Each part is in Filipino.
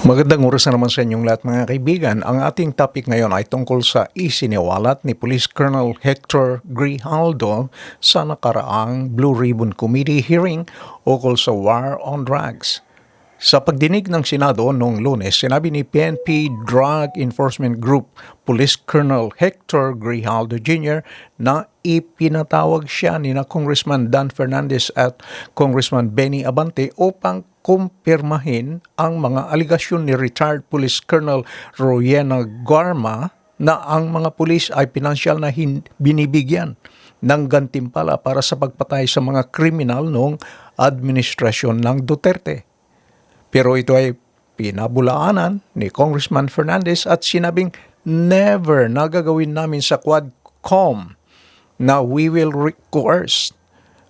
Magandang oras na naman sa inyong lahat mga kaibigan. Ang ating topic ngayon ay tungkol sa isiniwalat ni Police Colonel Hector Grijaldo sa nakaraang Blue Ribbon Committee hearing ukol sa war on drugs. Sa pagdinig ng Senado noong lunes, sinabi ni PNP Drug Enforcement Group Police Colonel Hector Grijaldo Jr. na ipinatawag siya ni na Congressman Dan Fernandez at Congressman Benny Abante upang kumpirmahin ang mga aligasyon ni retired Police Colonel Royena Garma na ang mga pulis ay pinansyal na hin- binibigyan ng gantimpala para sa pagpatay sa mga kriminal noong administrasyon ng Duterte. Pero ito ay pinabulaanan ni Congressman Fernandez at sinabing never nagagawin namin sa Quadcom na we will coerce.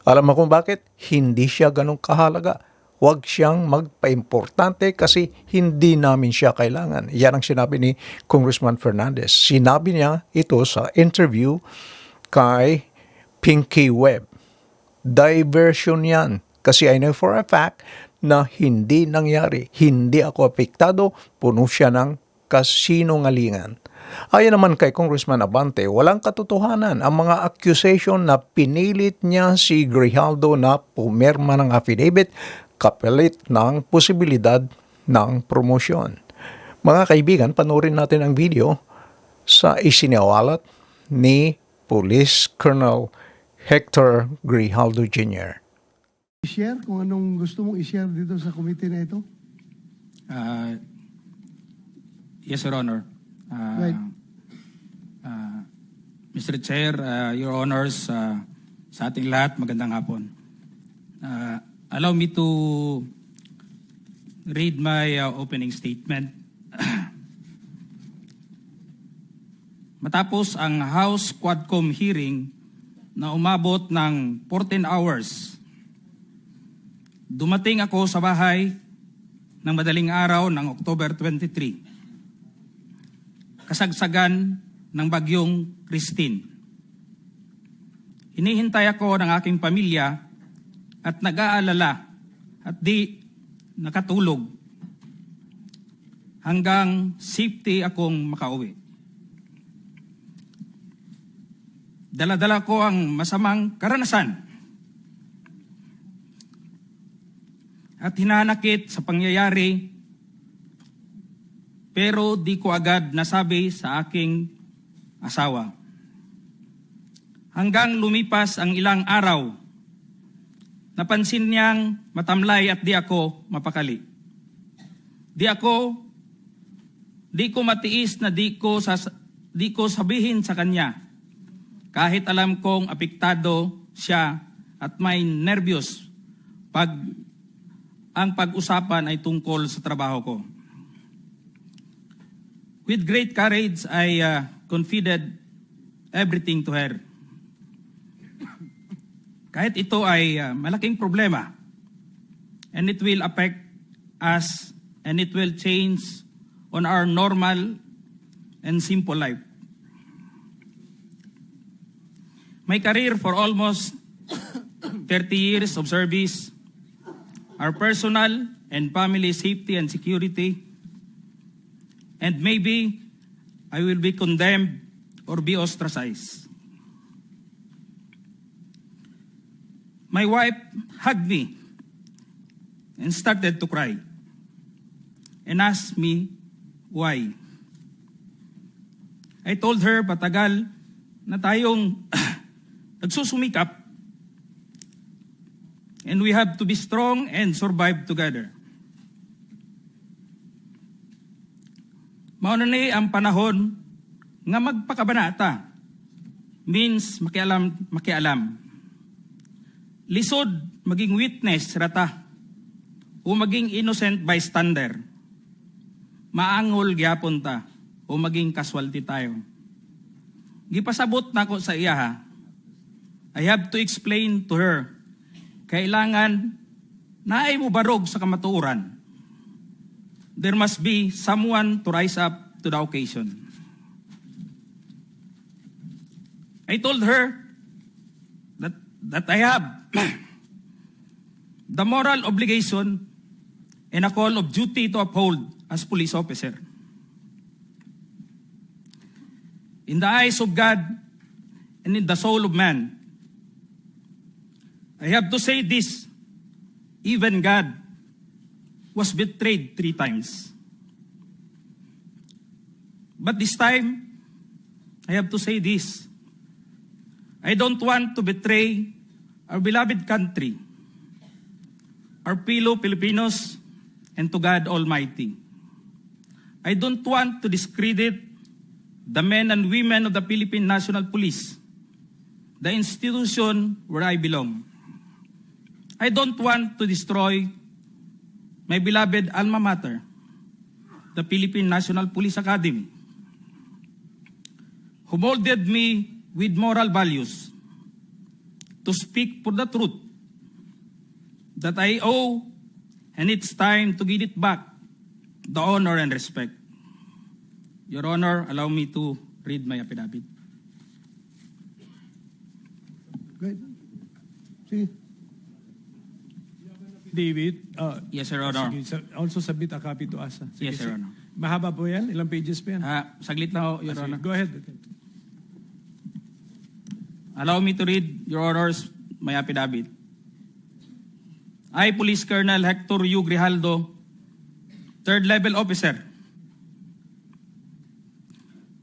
Alam mo kung bakit? Hindi siya ganong kahalaga. Huwag siyang magpa-importante kasi hindi namin siya kailangan. Yan ang sinabi ni Congressman Fernandez. Sinabi niya ito sa interview kay Pinky Webb diversion yan. Kasi I know for a fact na hindi nangyari. Hindi ako apektado, puno siya ng kasinungalingan. Ayon naman kay Congressman Abante, walang katotohanan ang mga accusation na pinilit niya si Grijaldo na pumirma ng affidavit kapalit ng posibilidad ng promosyon. Mga kaibigan, panoorin natin ang video sa isiniwalat ni Police Colonel Hector Grijaldo Jr. I-share kung anong gusto mong i-share dito sa committee na ito? Uh, yes, Your Honor. Uh, Right. uh, Mr. Chair, uh, Your Honors, uh, sa ating lahat, magandang hapon. Uh, allow me to read my uh, opening statement. Matapos ang House Quadcom hearing na umabot ng 14 hours, dumating ako sa bahay ng madaling araw ng October 23. Kasagsagan ng bagyong Christine. Hinihintay ako ng aking pamilya at nag-aalala at di nakatulog hanggang safety akong makauwi. Daladala ko ang masamang karanasan at hinanakit sa pangyayari pero di ko agad nasabi sa aking asawa. Hanggang lumipas ang ilang araw, napansin niyang matamlay at di ako mapakali. Di ako, di ko matiis na di ko, sas, di ko sabihin sa kanya kahit alam kong apektado siya at may nervyos pag ang pag-usapan ay tungkol sa trabaho ko. With great courage, I uh, confided everything to her. Kahit ito ay uh, malaking problema and it will affect us and it will change on our normal and simple life. My career for almost 30 years of service, our personal and family safety and security, and maybe I will be condemned or be ostracized. My wife hugged me and started to cry and asked me why. I told her patagal na tayong nagsusumikap and we have to be strong and survive together. Mauna ni ang panahon nga magpakabanata means makialam makialam. Lisod maging witness rata o maging innocent bystander. Maangol gyapon ta o maging casualty tayo. Gipasabot na ko sa iya ha. I have to explain to her. Kailangan naay mo barog sa kamatuoran. There must be someone to rise up to the occasion. I told her that, that I have the moral obligation and a call of duty to uphold as police officer. In the eyes of God and in the soul of man, I have to say this, even God was betrayed three times. But this time, I have to say this. I don't want to betray our beloved country, our fellow Filipinos, and to God Almighty. I don't want to discredit the men and women of the Philippine National Police, the institution where I belong. I don't want to destroy my beloved alma mater, the Philippine National Police Academy, who molded me with moral values to speak for the truth that I owe, and it's time to give it back the honor and respect. Your Honor, allow me to read my affidavit. Okay. Sige. David, uh, Yes, Your Honor. sige, sa- also submit a copy to us. ah. Sige, Yes, Your sige. Honor. Mahaba po yan? Ilang pages pa yan? Ah, saglit lang ho, Your Sige, Honor. Go ahead. Allow me to read, Your Honors, my affidavit. I, Police Colonel Hector U. Grijaldo, third level officer,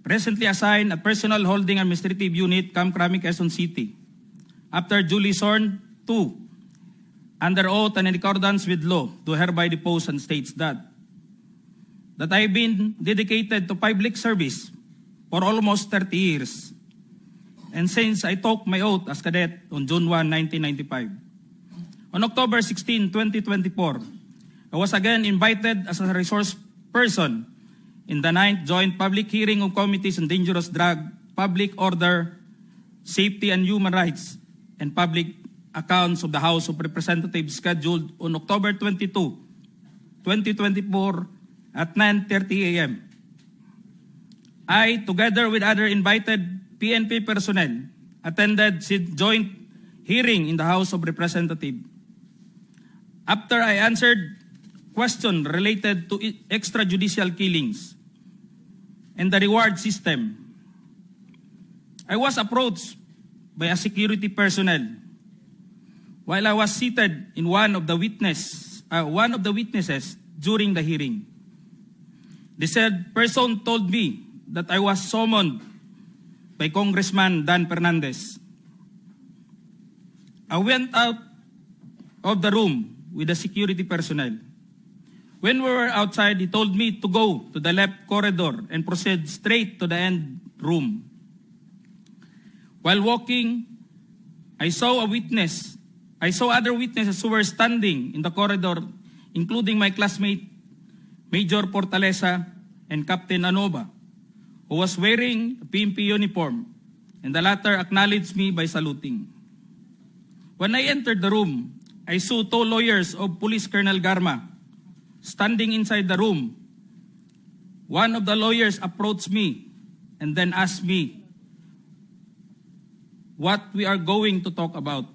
presently assigned a personal holding administrative unit, Camp Crami, Quezon City, after duly sworn to, under oath and in accordance with law, do hereby depose and states that that I've been dedicated to public service for almost 30 years. And since I took my oath as cadet on June 1, 1995, on October 16, 2024, I was again invited as a resource person in the ninth joint public hearing of committees on dangerous drug, public order, safety and human rights, and public accounts of the House of Representatives scheduled on October 22, 2024 at 9.30 a.m. I, together with other invited PNP personnel, attended joint hearing in the House of Representatives. After I answered questions related to extrajudicial killings and the reward system, I was approached by a security personnel while I was seated in one of the witness, uh, one of the witnesses during the hearing. The said person told me that I was summoned by Congressman Dan Fernandez. I went out of the room with the security personnel. When we were outside, he told me to go to the left corridor and proceed straight to the end room. While walking, I saw a witness. I saw other witnesses who were standing in the corridor, including my classmate Major Portalesa and Captain Anova, who was wearing a PMP uniform, and the latter acknowledged me by saluting. When I entered the room, I saw two lawyers of Police Colonel Garma standing inside the room. One of the lawyers approached me and then asked me what we are going to talk about.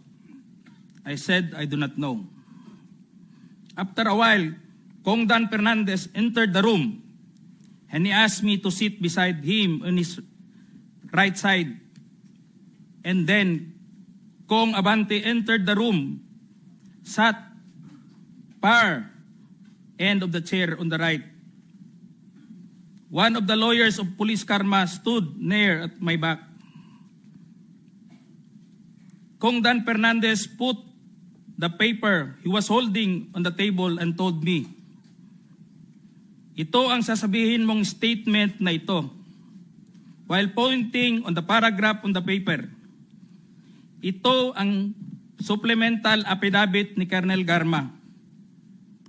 I said, I do not know. After a while, Kong Dan Fernandez entered the room and he asked me to sit beside him on his right side. And then Kong Abante entered the room, sat far end of the chair on the right. One of the lawyers of Police Karma stood near at my back. Kong Dan Fernandez put the paper he was holding on the table and told me, ito ang sasabihin mong statement na ito. While pointing on the paragraph on the paper, ito ang supplemental affidavit ni Colonel Garma.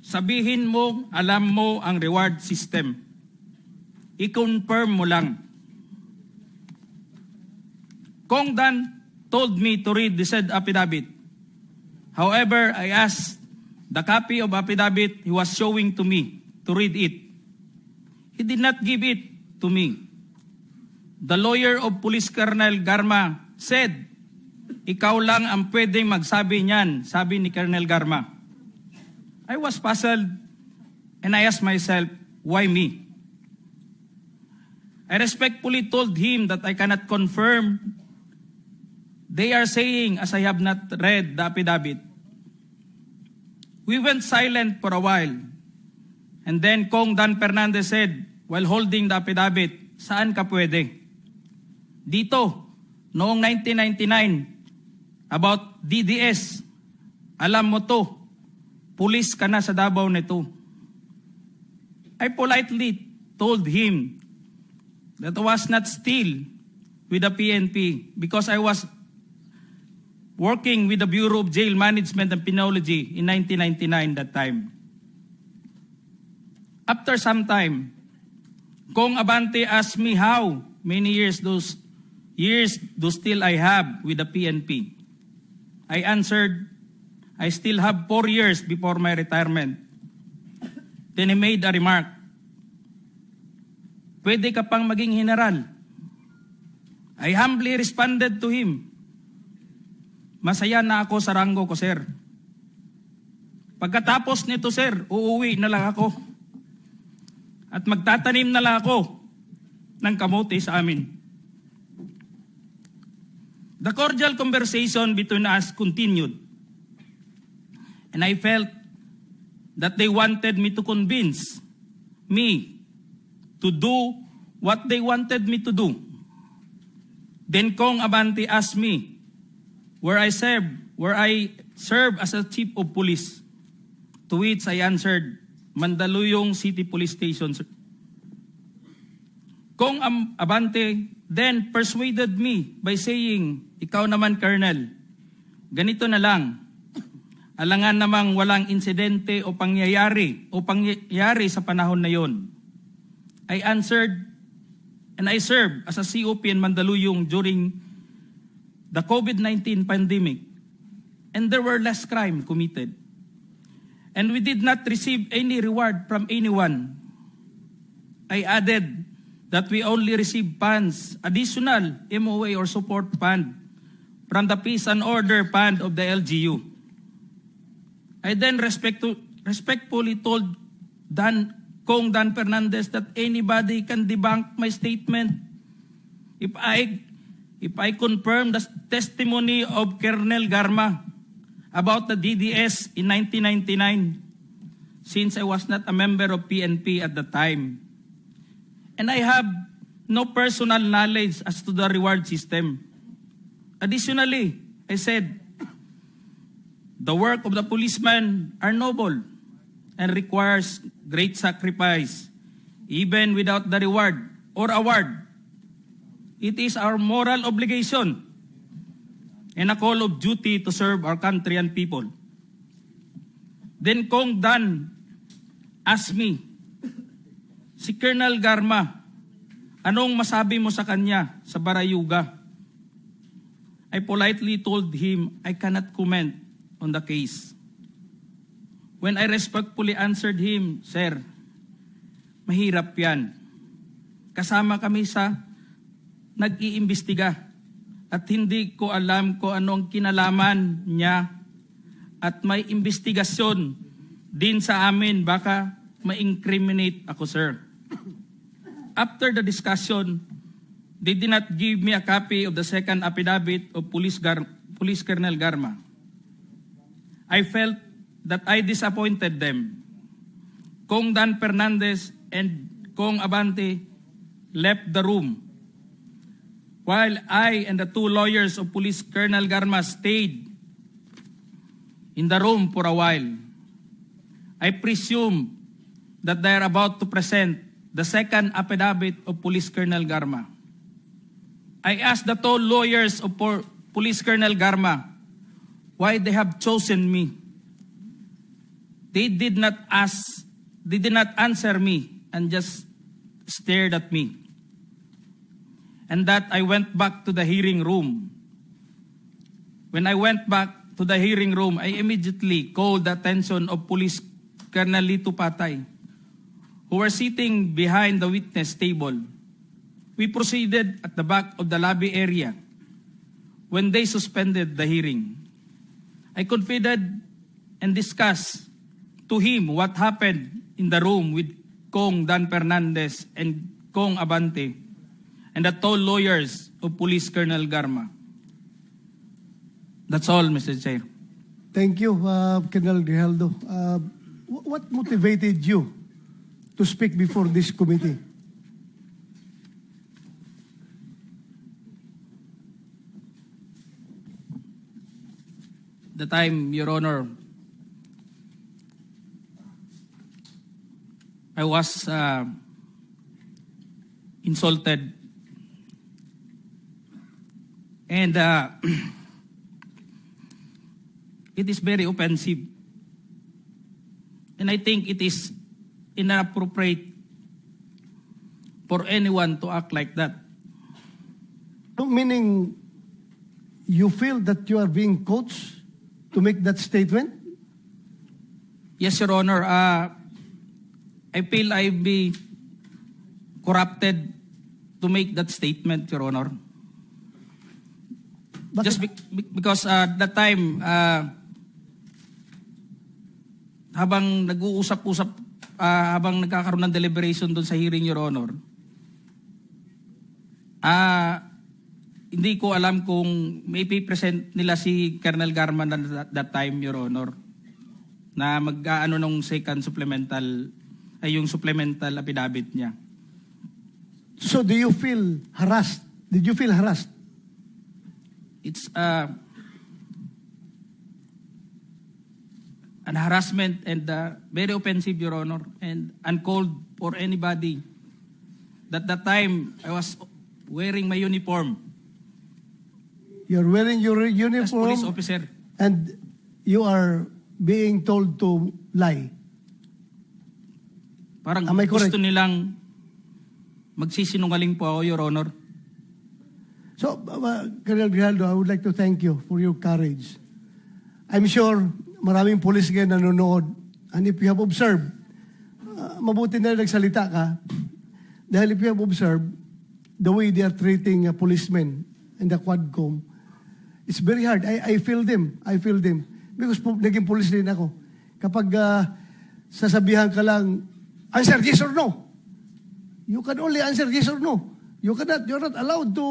Sabihin mo, alam mo ang reward system. I-confirm mo lang. Kong Dan told me to read the said affidavit. However, I asked the copy of affidavit he was showing to me to read it. He did not give it to me. The lawyer of Police Colonel Garma said, ikaw lang ang pwedeng magsabi niyan, sabi ni Colonel Garma. I was puzzled and I asked myself, Why me? I respectfully told him that I cannot confirm. They are saying, as I have not read the affidavit. We went silent for a while. And then Kong Dan Fernandez said, while holding the affidavit, saan ka pwede? Dito, noong 1999, about DDS, alam mo to, pulis ka na sa Davao nito. I politely told him that I was not still with the PNP because I was working with the Bureau of Jail Management and Penology in 1999 that time. After some time, Kong Abante asked me how many years those years do still I have with the PNP. I answered, I still have four years before my retirement. Then he made a remark, Pwede ka pang maging general. I humbly responded to him, Masaya na ako sa ranggo ko, sir. Pagkatapos nito, sir, uuwi na lang ako. At magtatanim na lang ako ng kamote sa amin. The cordial conversation between us continued. And I felt that they wanted me to convince me to do what they wanted me to do. Then Kong Abante asked me where I serve, where I serve as a chief of police. To which I answered, Mandaluyong City Police Station. sir." Kong Abante then persuaded me by saying, Ikaw naman, Colonel, ganito na lang. Alangan namang walang insidente o pangyayari o pangyayari sa panahon na yon. I answered and I served as a COP in Mandaluyong during the COVID-19 pandemic and there were less crime committed. And we did not receive any reward from anyone. I added that we only receive funds, additional MOA or support fund from the Peace and Order Fund of the LGU. I then respect to, respectfully told Dan Kong Dan Fernandez that anybody can debunk my statement if I if I confirm the testimony of Colonel Garma about the DDS in 1999 since I was not a member of PNP at the time. And I have no personal knowledge as to the reward system. Additionally, I said, the work of the policemen are noble and requires great sacrifice, even without the reward or award. It is our moral obligation and a call of duty to serve our country and people. Then Kong Dan asked me, si Colonel Garma, anong masabi mo sa kanya sa Barayuga? I politely told him I cannot comment on the case. When I respectfully answered him, Sir, mahirap yan. Kasama kami sa nag-iimbestiga at hindi ko alam kung anong kinalaman niya at may investigasyon din sa amin baka ma-incriminate ako, sir. After the discussion, they did not give me a copy of the second affidavit of Police, Gar- Police Colonel Garma. I felt that I disappointed them. Kong Dan Fernandez and Kong Abante left the room while I and the two lawyers of Police Colonel Garma stayed in the room for a while. I presume that they are about to present the second affidavit of Police Colonel Garma. I asked the two lawyers of Police Colonel Garma why they have chosen me. They did not ask, they did not answer me and just stared at me. And that I went back to the hearing room. When I went back to the hearing room, I immediately called the attention of Police Colonel Lito Patay, who were sitting behind the witness table. We proceeded at the back of the lobby area when they suspended the hearing. I confided and discussed to him what happened in the room with Kong Dan Fernandez and Kong Abante, and the tall lawyers of Police Colonel Garma. That's all, Mr. Chair. Thank you, uh, Colonel Grijaldo. Uh, what motivated you to speak before this committee? The time, Your Honor, I was uh, insulted and uh, it is very offensive. And I think it is inappropriate for anyone to act like that. No, meaning you feel that you are being coached to make that statement? Yes, Your Honor. Uh, I feel I be corrupted to make that statement, Your Honor. Bakit? Just be- be- because uh, that time, uh, habang nag-uusap-usap, uh, habang nagkakaroon ng deliberation doon sa hearing, Your Honor, ah, hindi ko alam kung may present nila si Colonel Garman at that time, Your Honor, na mag-ano nung second supplemental, ay yung supplemental affidavit niya. So do you feel harassed? Did you feel harassed? It's uh, an harassment and uh, very offensive, Your Honor, and uncalled for anybody. That that time, I was wearing my uniform You're wearing your as police uniform officer. and you are being told to lie. Parang Am I correct? gusto nilang magsisinungaling po ako, Your Honor. So, uh, Colonel Grijaldo, I would like to thank you for your courage. I'm sure maraming police ngayon nanonood. And if you have observed, uh, mabuti na nagsalita ka. Dahil if you have observed, the way they are treating uh, policemen in the Quadcom, it's very hard. I, I feel them. I feel them. Because po, naging police din ako. Kapag uh, sasabihan ka lang, answer yes or no. You can only answer yes or no. You cannot, you're not allowed to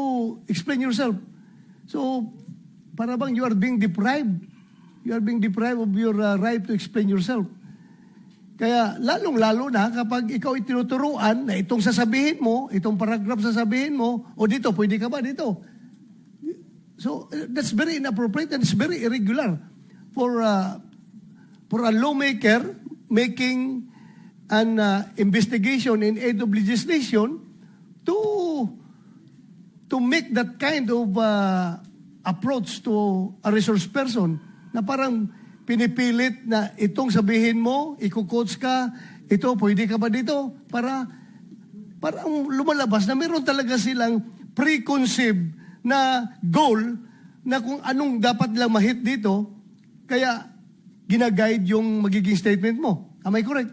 explain yourself. So, para bang you are being deprived. You are being deprived of your uh, right to explain yourself. Kaya lalong-lalo na kapag ikaw itinuturuan na itong sasabihin mo, itong paragraph sasabihin mo, o dito, pwede ka ba dito? So, that's very inappropriate and it's very irregular for uh, for a lawmaker making an uh, investigation in aid of legislation to to make that kind of uh, approach to a resource person na parang pinipilit na itong sabihin mo, iko-coach ka, ito, pwede ka ba dito? Para parang lumalabas na meron talaga silang preconceived na goal na kung anong dapat lang mahit dito, kaya ginaguide yung magiging statement mo. Am I correct?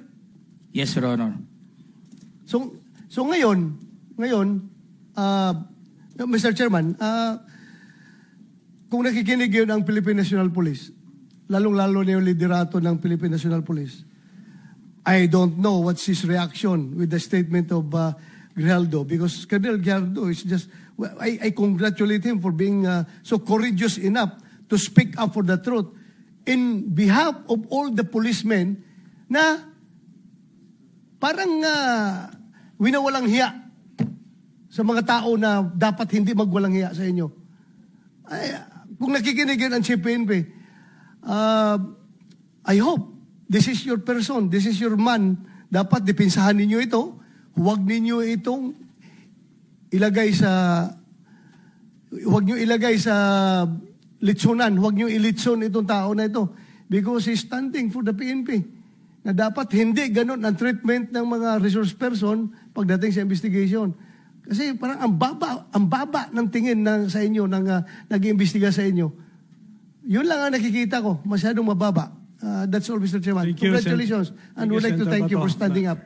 Yes, Your Honor. So, so ngayon, ngayon, uh, Mr. Chairman, uh, kung nakikinig yun ang Philippine National Police, lalong-lalo na yung liderato ng Philippine National Police, I don't know what's his reaction with the statement of uh, Grijaldo because Colonel Grijaldo is just, I, I congratulate him for being uh, so courageous enough to speak up for the truth in behalf of all the policemen na parang uh, winawalang hiya sa mga tao na dapat hindi magwalang hiya sa inyo. Ay, kung nakikinig yun ang CPNP, uh, I hope this is your person, this is your man. Dapat dipinsahan ninyo ito. Huwag ninyo itong ilagay sa huwag niyo ilagay sa litsunan, huwag niyo ilitson itong tao na ito because he's standing for the PNP na dapat hindi ganun ang treatment ng mga resource person pagdating sa investigation. Kasi parang ang baba, ang baba ng tingin ng, sa inyo, ng uh, nag-iimbestiga sa inyo. Yun lang ang nakikita ko, masyadong mababa. Uh, that's all, Mr. Chairman. Thank you, Congratulations. Sen- and Thank would you, like to thank you for standing up.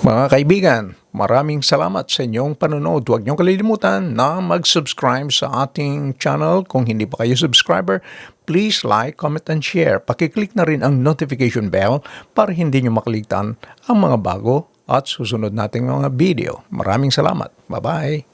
Mga kaibigan, maraming salamat sa inyong panonood. Huwag niyong kalilimutan na mag-subscribe sa ating channel. Kung hindi pa kayo subscriber, please like, comment, and share. Pakiclick na rin ang notification bell para hindi niyo makalitan ang mga bago at susunod nating mga video. Maraming salamat. Bye-bye.